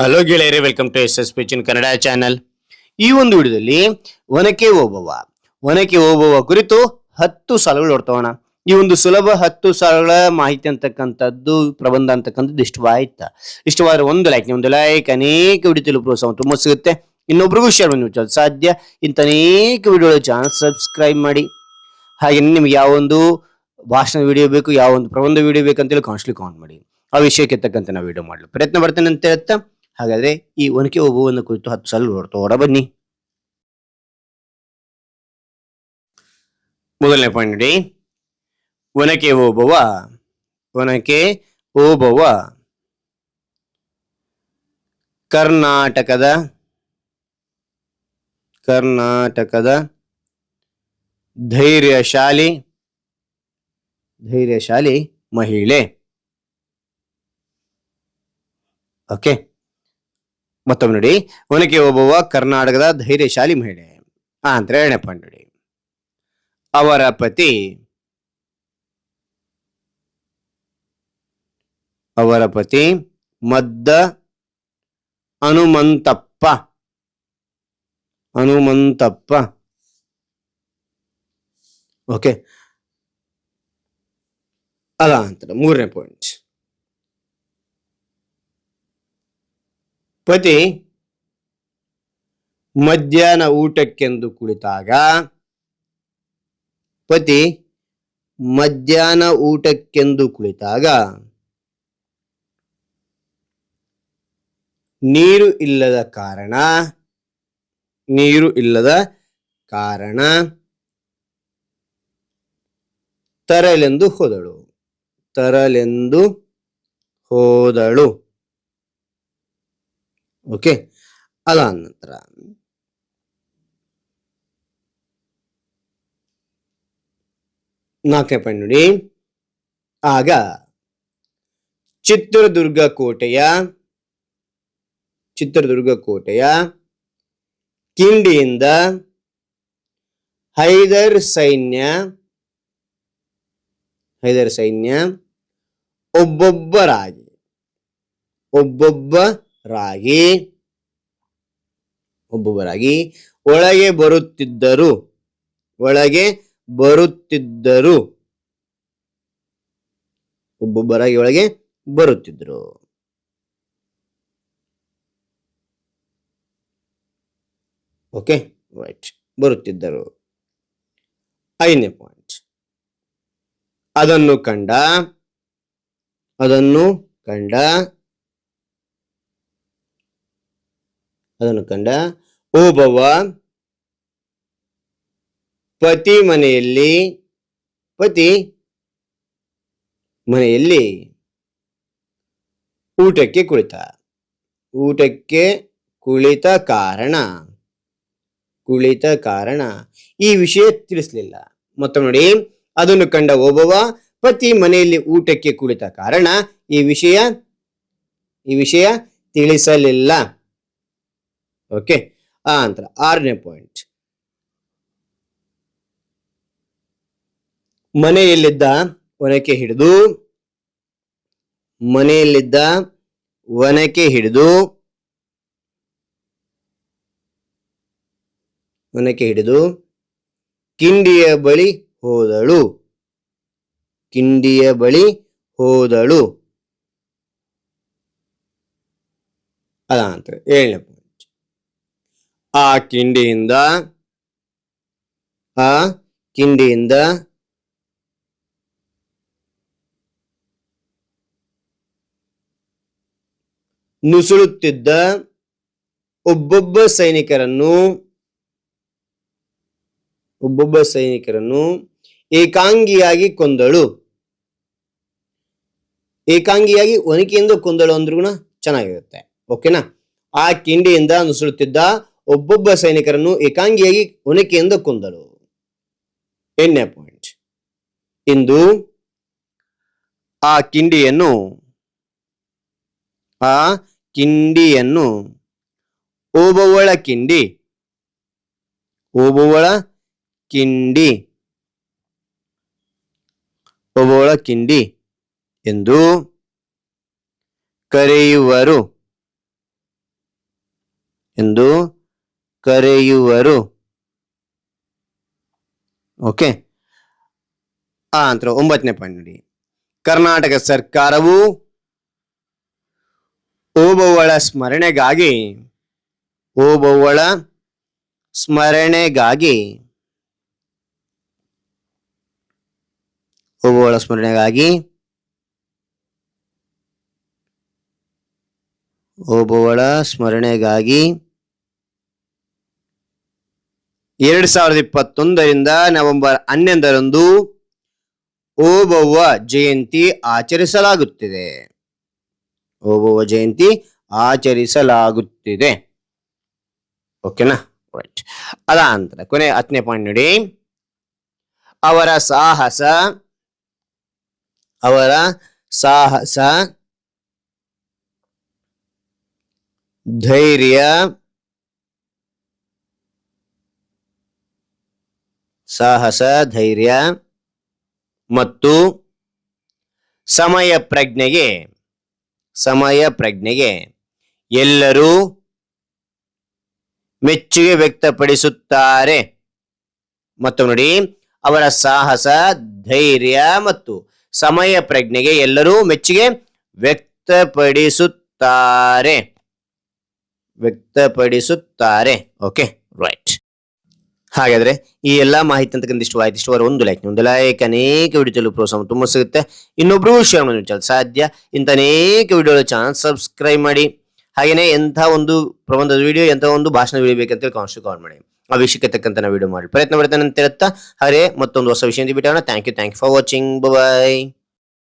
Hello ಗೆಳೆಯರೇ welcome to S S ಪಿಚಿನ್ Kannada channel ಈ ಒಂದು ವಿಡಿಯೋದಲ್ಲಿ ಒನಕೆ ಓಬವ್ವ. ಒನಕೆ ಓಬವ್ವ ಕುರಿತು ಹತ್ತು ಸಾಲುಗಳು ನೋಡ್ತೋಣ ಈ ಒಂದು ಸುಲಭ ಹತ್ತು ಸಾಲುಗಳ ಮಾಹಿತಿ ಅಂತಕ್ಕಂಥದ್ದು, ಪ್ರಬಂಧ ಅಂತಕ್ಕಂಥದ್ದು ಇಷ್ಟವಾಯ್ತಾ. ಇಷ್ಟವಾದ್ರೆ ಒಂದು ಲೈಕ್ ಒಂದು ಲೈಕ್ ಅನೇಕ ವಿಡಿಯೋ ಪ್ರೋತ್ಸಾಹ ತುಂಬ ಸಿಗುತ್ತೆ. ಇನ್ನೊಬ್ರಿಗೂ ಶೇರ್ ಮಾಡಿ ಸಾಧ್ಯ. ಇಂಥ ಅನೇಕ ವಿಡಿಯೋಗಳ ಚಾನಲ್ ಸಬ್ಸ್ಕ್ರೈಬ್ ಮಾಡಿ. ಹಾಗೆ ನಿಮ್ಗೆ ಯಾವ ಒಂದು ಭಾಷಣ ವಿಡಿಯೋ ಬೇಕು, ಯಾವ ಒಂದು ಪ್ರಬಂಧ ವಿಡಿಯೋ ಬೇಕಂತೇಳಿ ಕಾನ್ಸ್ಟ್ಲಿ ಕಾಮೆಂಟ್ ಮಾಡಿ. ಆ ವಿಷಯಕ್ಕೆ ತಕ್ಕಂತೆ ನಾವು ವಿಡಿಯೋ ಮಾಡಲು ಪ್ರಯತ್ನ ಪಡ್ತೇನೆ ಅಂತ ಹೇಳ್ತಾ ಹಾಗಾದ್ರೆ ಈ ಒನಕೆ ಓಬವ್ವನ ಕುರಿತು ಹತ್ತು ಸಲ ನೋಡ್ತಾ ಹೊರ ಬನ್ನಿ. ಮೊದಲನೇ ಪಾಯಿಂಟ್ ನೋಡಿ. ಒನಕೆ ಓಬವ್ವ ಒನಕೆ ಓಬವ್ವ. ಕರ್ನಾಟಕದ ಕರ್ನಾಟಕದ ಧೈರ್ಯಶಾಲಿ ಧೈರ್ಯಶಾಲಿ ಮಹಿಳೆ. ಓಕೆ ಮತ್ತೊಮ್ಮೆ ನೋಡಿ, ಒನಕೆ ಓಬವ್ವ ಕರ್ನಾಟಕದ ಧೈರ್ಯಶಾಲಿ ಮಹಿಳೆ. ಅಂತ ಪಾಯಿಂಟ್ ನೋಡಿ. ಅವರ ಪತಿ ಅವರ ಪತಿ ಮದ್ದ ಹನುಮಂತಪ್ಪ. ಹನುಮಂತಪ್ಪ. ಓಕೆ ಅಲ್ಲ ಅಂತ ಮೂರನೇ ಪಾಯಿಂಟ್ ಪತಿ, ಮಧ್ಯಾಹ್ನ ಊಟಕ್ಕೆಂದು ಕುಳಿತಾಗ, ಪತಿ, ಮಧ್ಯಾಹ್ನ ಊಟಕ್ಕೆಂದು ಕುಳಿತಾಗ, ನೀರು ಇಲ್ಲದ ಕಾರಣ, ನೀರು ಇಲ್ಲದ ಕಾರಣ, ತರಲೆಂದು ಹೋದಳು. ತರಲೆಂದು ಹೋದಳು. ಓಕೆ? ಅದಾದ ನಂತರ ನಾಲ್ಕನೇ ಪಾಯಿಂಟ್ ನೋಡಿ. ಆಗ ಚಿತ್ರದುರ್ಗ ಕೋಟೆಯ ಚಿತ್ರದುರ್ಗ ಕೋಟೆಯ ಕಿಂಡಿಯಿಂದ ಹೈದರ್ ಸೈನ್ಯ ಹೈದರ್ ಸೈನ್ಯ ಒಬ್ಬೊಬ್ಬರಾಗಿ ಒಬ್ಬೊಬ್ಬರಾಗಿ ಒಬ್ಬೊಬ್ಬರಾಗಿ ಒಳಗೆ ಬರುತ್ತಿದ್ದರು ಒಳಗೆ ಬರುತ್ತಿದ್ದರು. ಒಬ್ಬೊಬ್ಬರಾಗಿ ಒಳಗೆ ಬರುತ್ತಿದ್ದರು. ಓಕೆ, ರೈಟ್, ಬರುತ್ತಿದ್ದರು. ಐದನೇ ಪಾಯಿಂಟ್. ಅದನ್ನು ಕಂಡ ಅದನ್ನು ಕಂಡ ಅದನ್ನು ಕಂಡ ಓಬವ್ವ, ಪತಿ ಮನೆಯಲ್ಲಿ ಪತಿ ಮನೆಯಲ್ಲಿ ಊಟಕ್ಕೆ ಕುಳಿತ. ಊಟಕ್ಕೆ ಕುಳಿತ ಕಾರಣ ಕುಳಿತ ಕಾರಣ. ಈ ವಿಷಯ ತಿಳಿಸಲಿಲ್ಲ. ಮತ್ತೆ ನೋಡಿ, ಅದನ್ನು ಕಂಡ ಓಬವ್ವ, ಪತಿ ಮನೆಯಲ್ಲಿ ಊಟಕ್ಕೆ ಕುಳಿತ ಕಾರಣ ಈ ವಿಷಯ ಈ ವಿಷಯ ತಿಳಿಸಲಿಲ್ಲ. ಓಕೆ ಆ ನಂತರ ಆರನೇ ಪಾಯಿಂಟ್ ಮನೆಯಲ್ಲಿದ್ದ ಒನಕೆ ಹಿಡಿದು, ಮನೆಯಲ್ಲಿದ್ದ ಒನಕೆ ಹಿಡಿದು ಒನಕೆ ಹಿಡಿದು, ಕಿಂಡಿಯ ಬಳಿ ಹೋದಳು. ಕಿಂಡಿಯ ಬಳಿ ಹೋದಳು. ಅದ ಅಂತ ಏಳನೇ ಆ ಕಿಂಡಿಯಿಂದ ಆ ಕಿಂಡಿಯಿಂದ ನುಸುಳುತ್ತಿದ್ದ ಒಬ್ಬೊಬ್ಬ ಸೈನಿಕರನ್ನು ಒಬ್ಬೊಬ್ಬ ಸೈನಿಕರನ್ನು ಏಕಾಂಗಿಯಾಗಿ ಕೊಂದಳು. ಏಕಾಂಗಿಯಾಗಿ ಒನಕೆಯಿಂದ ಕೊಂದಳು ಅಂದ್ರೂ ಚೆನ್ನಾಗಿರುತ್ತೆ. ಓಕೆನಾ? ಆ ಕಿಂಡಿಯಿಂದ ನುಸುಳುತ್ತಿದ್ದ ಒಬ್ಬೊಬ್ಬ ಸೈನಿಕರನ್ನು ಏಕಾಂಗಿಯಾಗಿ ಒನಕೆಯಿಂದ ಕೊಂದಳು ಎಣ್ಣೆ ಪಾಯಿಂಟ್ ಇಂದು ಆ ಕಿಂಡಿಯನ್ನು ಆ ಕಿಂಡಿಯನ್ನು ಓಬವ್ವಳ ಕಿಂಡಿ ಓಬವ್ವಳ ಕಿಂಡಿ ಓಬವ್ವಳ ಕಿಂಡಿ ಎಂದು ಕರೆಯುವರು. ಎಂದು ಕರೆಯುವರು. ಓಕೆ ಆ ನಂತರ ಒಂಬತ್ತನೇ ಪಾಯಿಂಟ್ ನೋಡಿ. ಕರ್ನಾಟಕ ಸರ್ಕಾರವು ಓಬವ್ವಳ ಸ್ಮರಣೆಗಾಗಿ ಓಬವ್ವಳ ಸ್ಮರಣೆಗಾಗಿ ಓಬವ್ವಳ ಸ್ಮರಣೆಗಾಗಿ ಓಬವ್ವಳ ಸ್ಮರಣೆಗಾಗಿ ಎರಡ್ ಸಾವಿರದ ಇಪ್ಪತ್ತೊಂದರಿಂದ ನವೆಂಬರ್ ಹನ್ನೊಂದರಂದು ಓಬವ್ವ ಜಯಂತಿ ಆಚರಿಸಲಾಗುತ್ತಿದೆ. ಓಬವ್ವ ಜಯಂತಿ ಆಚರಿಸಲಾಗುತ್ತಿದೆ. ಓಕೆನಾ? ರೈಟ್ ಅದ ನಂತರ ಕೊನೆ ಹತ್ತನೇ ಪಾಯಿಂಟ್ ನೋಡಿ. ಅವರ ಸಾಹಸ ಅವರ ಸಾಹಸ, ಧೈರ್ಯ ಸಾಹಸ, ಧೈರ್ಯ ಮತ್ತು ಸಮಯ ಪ್ರಜ್ಞೆಗೆ ಸಮಯ ಪ್ರಜ್ಞೆಗೆ ಎಲ್ಲರೂ ಮೆಚ್ಚುಗೆ ವ್ಯಕ್ತಪಡಿಸುತ್ತಾರೆ. ಮತ್ತು ನೋಡಿ, ಅವರ ಸಾಹಸ, ಧೈರ್ಯ ಮತ್ತು ಸಮಯ ಪ್ರಜ್ಞೆಗೆ ಎಲ್ಲರೂ ಮೆಚ್ಚುಗೆ ವ್ಯಕ್ತಪಡಿಸುತ್ತಾರೆ. ವ್ಯಕ್ತಪಡಿಸುತ್ತಾರೆ. Okay, right. ಹಾಗಾದ್ರೆ ಈ ಎಲ್ಲಾ ಮಾಹಿತಿ ಅಂತಕ್ಕಂಥ ಇಷ್ಟವಾಯ್ತು ಇಷ್ಟವಾರ ಒಂದು ಲೈಕ್ ಒಂದು ಲೈಕ್ ಅನೇಕ ವಿಡಿಯೋ ಪ್ರೋತ್ಸಾಹ ತುಂಬ ಸಿಗುತ್ತೆ. ಇನ್ನೊಬ್ರು ಶೇರ್ ಮಾಡಿ ಸಾಧ್ಯ ಇಂಥ ಅನೇಕ ವಿಡಿಯೋ ಚಾನಲ್ ಸಬ್ಸ್ಕ್ರೈಬ್ ಮಾಡಿ. ಹಾಗೇನೆ ಎಂಥ ಒಂದು ಪ್ರಬಂಧದ ವಿಡಿಯೋ ಎಂಥ ಒಂದು ಭಾಷಣ ವಿಡಿಯೋ ಬೇಕಂತ ಕಾನ್ಸ್ಟು ಕಾಲ್ ಮಾಡಿ. ಆ ವಿಷಯಕ್ಕೆ ತಕ್ಕಂತ ವಿಡಿಯೋ ಮಾಡಿ ಪ್ರಯತ್ನ ಮಾಡ್ತಾನೆ ಅಂತ ಹೇಳ್ತಾ ಹರೇ ಮತ್ತೊಂದು ಹೊಸ ವಿಷಯ ಬಿಟ್ಟೋಣ thank you thank you for watching bye